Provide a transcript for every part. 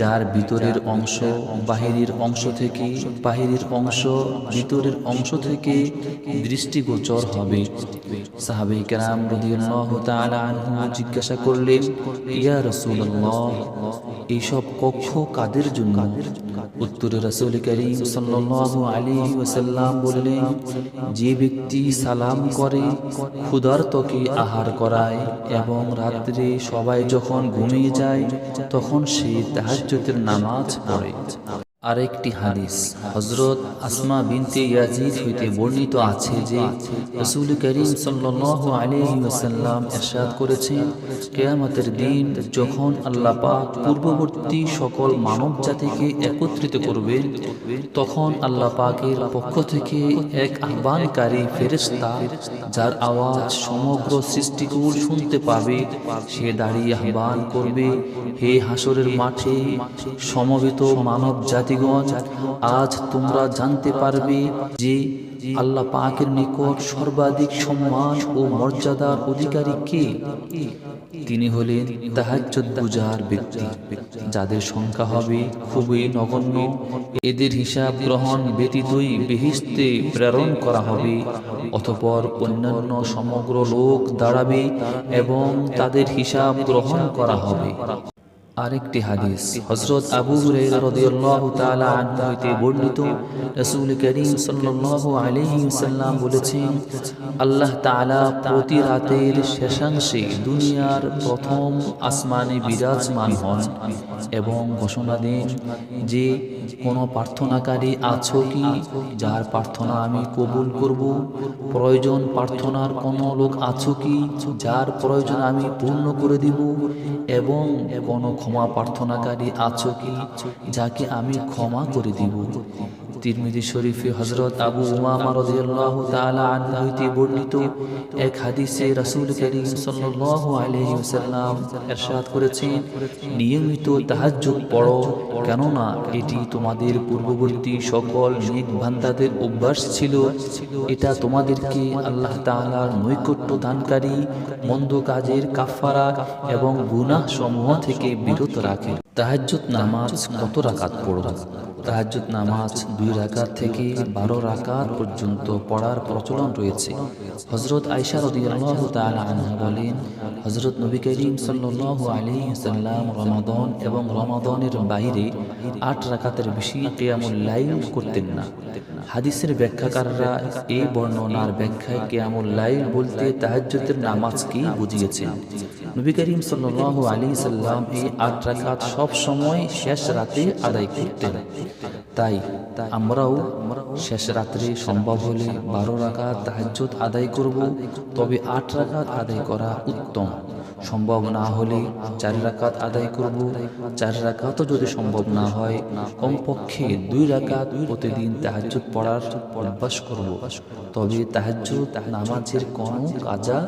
যার ভিতরের অংশ বাহিরের অংশ থেকে বাহিরের অংশ, ভিতরের অংশ থেকে দৃষ্টিগোচর হবে। জিজ্ঞাসা করলেন, ইয়া রাসূলুল্লাহ, এইসব কক্ষ কাদের জন্য? উত্তরে রাসূল করিম ওয়াসাল্লাম বললেন, যে ব্যক্তি সালাম করে, ক্ষুধার্তকে আহার করায় এবং রাত্রে সবাই যখন ঘুমিয়ে যায়, তখন সে তাহাজ্জুদের নামাজ পড়ে। আরেকটি হাদিস হজরত আসমা বিনতে ইয়াজিদ হইতে বর্ণিত আছে যে, রসুল করিম ওয়াসাল্লাম ইরশাদ করেছেন, কিয়ামতের দিন যখন আল্লাহ পাক পূর্ববর্তী সকল মানব জাতিকে একত্রিত করবেন, তখন আল্লাহ পাকের পক্ষ থেকে এক আহ্বানকারী ফেরেশতা, যার আওয়াজ সমগ্র সৃষ্টিকুল শুনতে পাবে, সে দাঁড়িয়ে আহ্বান করবে, হে হাসরের মাঠে সমবেত মানব জাতিগণ, আজ তোমরা জানতে পারবে যে আল্লাহ পাকের নিকট সর্বাধিক সম্মান ও মর্যাদার অধিকারী কে? তিনি হলেন বুজার ব্যক্তি, যাদের সংখ্যা হবে খুবই নগণ্য। এদের হিসাব গ্রহণ ব্যতীতই বেহিস্তে প্রেরণ করা হবে, অতপর অন্যান্য সমগ্র লোক দাঁড়াবে এবং তাদের হিসাব গ্রহণ করা হবে। আরেকটি হাদিস। হযরত আবু হুরায়রা রাদিয়াল্লাহু তাআলা আনহু হইতে বর্ণিত। রাসূল করিম সাল্লাল্লাহু আলাইহি ওয়াসাল্লাম বলেছেন, আল্লাহ তাআলা প্রতি রাতের শেষাংশে দুনিয়ার প্রথম আসমানে বিরাজমান হন এবং ঘোষণা দেন যে, কোনো প্রার্থনাকারী আছো কি? যার প্রার্থনা আমি কবুল করব। প্রয়োজন প্রার্থনার কোনো লোক আছো কি? যার প্রয়োজন আমি পূর্ণ করে দিব এবং কোনো ক্ষমা প্রার্থনাকারী আছো কি? যাকে আমি ক্ষমা করে দিব। তিরমিজি শরীফে হজরত আবু উমামা রাদিয়াল্লাহু তাআলা আনহু হইতে বর্ণিত এক হাদিসে রাসূল করিম সাল্লাল্লাহু আলাইহি ওয়াসাল্লাম ইরশাদ করেছেন, নিয়মিত তাহাজ্জুদ পড়ো, কেননা এটি তোমাদের পূর্ববর্তী সকল নেক বান্দাদের অভ্যাস ছিল। এটা তোমাদেরকে আল্লাহ তাআলার নৈকট্য দানকারী, মন্দ কাজের কাফারা এবং গুনাহ সমূহ থেকে বিরত রাখে। তাহাজ্জুদ নামাজ কত রাকাত পড়ব? তাহাজ্জুদ নামাজ দুই রাকাত থেকে বারো রাকাত পর্যন্ত পড়ার প্রচলন রয়েছে। হজরত আয়সা রদিয়াল্লাহু তাআলা আনহা বলেন হজরত নবী করিম সাল্লাল্লাহু আলাইহি সাল্লাম রমাদন এবং রমাদনের বাইরে আট রাকাতের বেশি কিয়ামুল লাইল করতেন না। হাদিসের ব্যাখ্যাকাররা এই বর্ণনার ব্যাখ্যায় কিয়ামুল লাইল বলতে তাহাজ্জুদের নামাজকেই বুঝিয়েছেন। নবী করিম সাল্লাল্লাহু আলাইহি সাল্লাম এই আট রাকাত সব সময় শেষ রাতে আদায় করতেন। তাই আমরাও শেষ রাত্রে সম্ভব হলে বারো রাখা তাহাজ আদায় করব, তবে আট রাখা আদায় করা উত্তম। সম্ভব না হলে চার রাকাত আদায় করব। চার রাকাতও যদি সম্ভব না হয়, কমপক্ষে দুই রাকাত প্রতিদিন তাহাজ্জুদ পড়ার অভ্যাস করব। তবে তাহাজ্জুদ নামাজের কোনো কাজা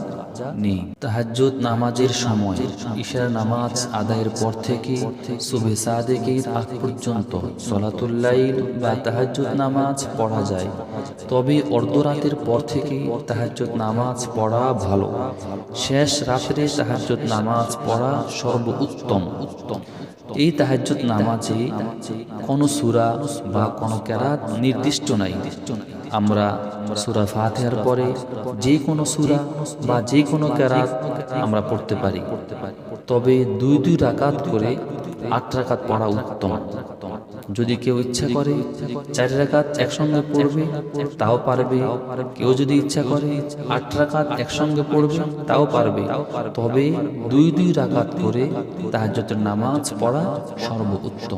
নেই। তাহাজ্জুদ নামাজের সময় ঈশার নামাজ আদায়ের পর থেকে সুবে সাদেকের আগ পর্যন্ত সলাতুল্লাইল বা তাহাজ্জুদ নামাজ পড়া যায়। তবে অর্ধরাতের পর থেকে তাহাজ্জুদ নামাজ পড়া ভালো। শেষ রাত্রে তাহাজ্জুদ নামাজ পড়া সর্বোত্তম। উত্তম এই তাহাজ্জুদ নামাজে কোনো সুরা বা কোন ক্যারাত নির্দিষ্ট নাই। আমরা সুরা ফাতেহার পরে যে কোনো সুরা বা যে কোনো ক্যারাত আমরা পড়তে পারি। তবে দুই দুই রাকাত করে আট রাকাত পড়া উত্তম। যদি কেউ ইচ্ছা করে, চারি রাকাত একসঙ্গে পড়বে, তাও পারবে। কেউ যদি ইচ্ছা করে, আট রাকাত একসঙ্গে পড়বে, তাও পারবে। তবে দুই দুই রাকাত করে তাহাজ্জুদের নামাজ পড়া সর্বোত্তম।